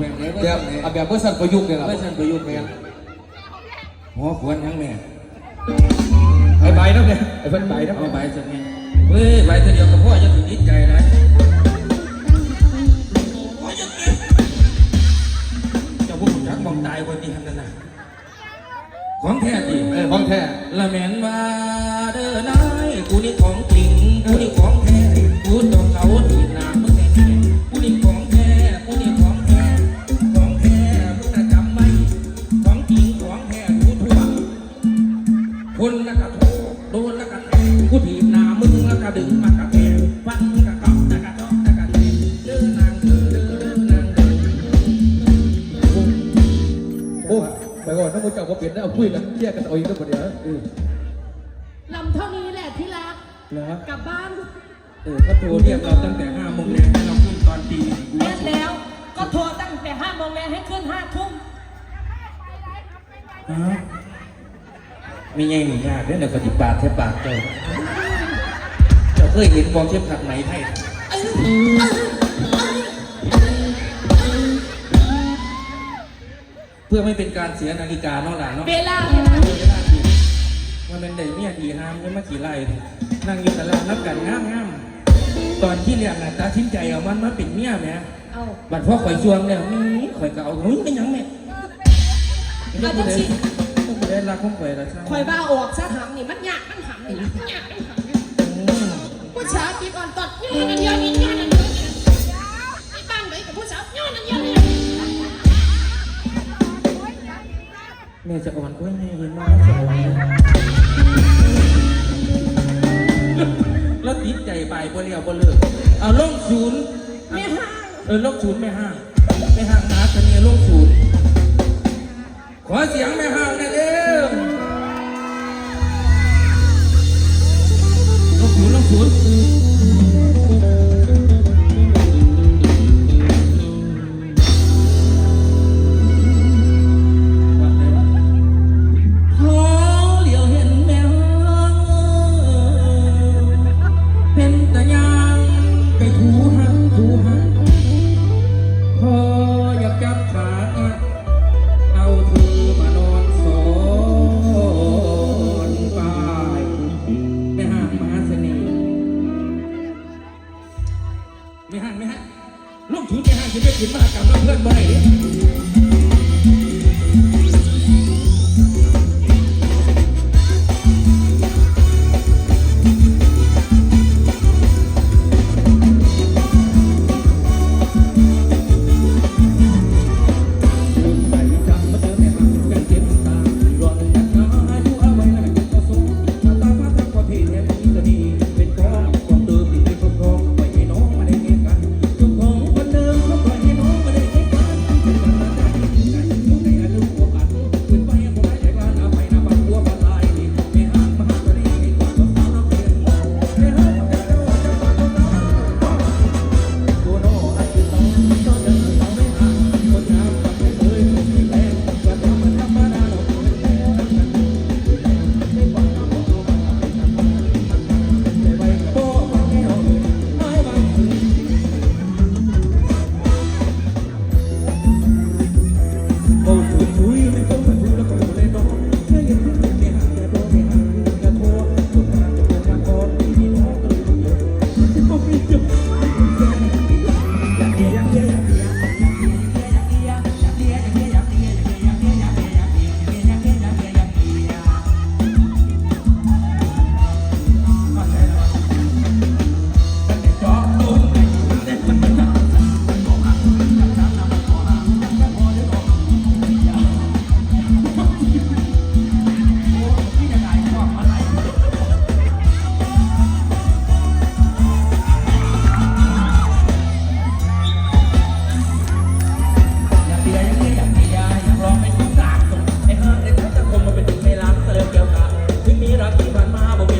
แบบไหนแบบไหนเอาแบบเพื่อสันประยุกต์เนี่ยครับไม่สันประยุกต์แม่นหัวขวนทั้งแม่ไอ้ใบนั่นเนี่ยไอ้เพิ่นใบนั่นเอาใบสักแม่เฮ้ยใบเดียวกับพ่อจะถึงนิดใจนะเจ้าพวกผมจักมองตายวันนี้ทำนั่นน่ะของแท้ดิเออของแท้ละแม่นว่าเด้อนายกูนี่ของจริงกูนี่ของแท้ คนละกะโทโดนละกะแทงกูถีบหน้ามึงละกะดึงมากะแทงฟันมึงกะเกาะละกะเจาะละกะแทงเด้อนางเด้อเด้อเด้อนางเด้อโอ้ไปก่อนถ้ามึงจะเอาเปลี่ยนได้เอาคุยกันเคลียกันเอาอีกแล้วเดียวลำเท่านี้แหละที่รักแล้วกลับบ้านเออเขาโทรเรียกเราตั้งแต่ห้าโมงเย็นให้เราขึ้นตอนตีกูแม่นแล้ว ก็โทรตั้งแต่ห้าโมงแลงให้ขึ้นห้าทุ่มฮะ มีไงหนียากเรื่องเดี๋ยวปฏิบัติแทบปากเจ้าเจ้าเคยเห็นบอลเทียบขัดไหมไทยเพื่อไม่เป็นการเสียนาฬิกาเนาะหลานเนาะเวลาเวลาเวลาดีมันเป็นเด็กเมียดีห้ามยังมาขี่ไล่นั่งอยู่ตลาดนับกันงามงามๆตอนที่เรียนน่ะตาทิ้งใจเอามันมาเป็นเมียแหม่เอาบัดพ่อข่อยชวงเนี่ยมีข่อยก็เอาเฮ้ยไม่หยังแม่ไม่ ได้ผู้ใดผู้ใดรักของข่อยละใช่คอยบ้าออกซะหำนี่มันยากมันหำนี่มันยากมันหำนี่ผู้สาวตีก่อนตอดย้อนนั่นย้อนนี่ย้อนนั่นย้อนนี่ไอ้บ้านไหนกับผู้สาวย้อนนั่นย้อนนี่แม่จะอ่อนกล้วยแม่เห็นมาสวยแล้วติดใจไปบ่เลี้ยวบ่เลิกเอาลงศูนย์แม่ห้างเออลงศูนย์แม่ห้าง ที่ผ่านมาบ่มี